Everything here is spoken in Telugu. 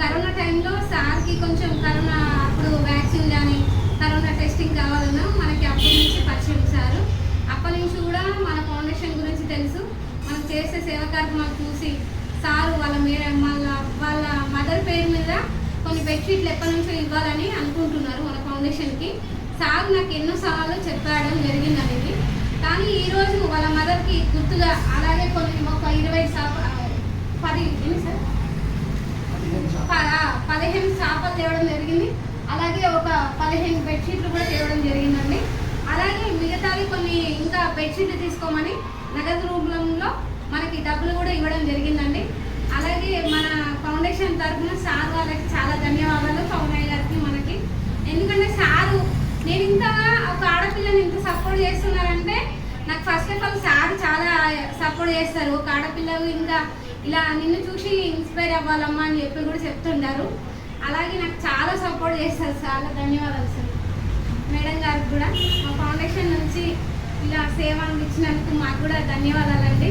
కరోనా టైంలో సార్కి కొంచెం కరోనా అప్పుడు వ్యాక్సిన్ కానీ కరోనా టెస్టింగ్ కావాలన్నా మనకి అప్పటి నుంచి పరిచయం సారు. అప్పటి నుంచి కూడా మన ఫౌండేషన్ గురించి తెలుసు. మనం చేసే సేవా కార్యక్రమాలు చూసి సారు వాళ్ళ మీద వాళ్ళ వాళ్ళ మదర్ పేరు మీద కొన్ని బెడ్షీట్లు ఎప్పటి నుంచో ఇవ్వాలని అనుకుంటున్నారు మన ఫౌండేషన్కి. సార్ నాకు ఎన్నో సవాళ్ళు చెప్పడం జరిగింది అనేది కానీ ఈరోజు వాళ్ళ మదర్కి గుర్తుగా అలాగే కొన్ని ఒక ఇరవై సార్ పది ఎన్ని సార్? పదిహేను చేపలు తేవడం జరిగింది. అలాగే ఒక పదిహేను బెడ్షీట్లు కూడా తేవడం జరిగిందండి. అలాగే మిగతావి కొన్ని ఇంకా బెడ్షీట్లు తీసుకోమని నగదు రూపంలో మనకి డబ్బులు కూడా ఇవ్వడం జరిగిందండి. అలాగే మన ఫౌండేషన్ తరఫున సార్ వాళ్ళకి చాలా ధన్యవాదాలు పవనయ్య గారికి మనకి. ఎందుకంటే సారు నేను ఇంతగా ఒక ఆడపిల్లని ఇంత సపోర్ట్ చేస్తున్నారంటే నాకు ఫస్ట్ ఆఫ్ ఆల్ సార్ చాలా సపోర్ట్ చేస్తారు. ఒక ఆడపిల్లలు ఇంకా ఇలా నిన్ను చూసి ఇన్స్పైర్ అవ్వాలమ్మా అని చెప్పి కూడా చెప్తుంటారు. అలాగే నాకు చాలా సపోర్ట్ చేస్తారు చాలా ధన్యవాదాలు సార్. మేడం గారికి కూడా మా ఫౌండేషన్ నుంచి ఇలా సేవ ఇచ్చినందుకు మాకు కూడా ధన్యవాదాలండి.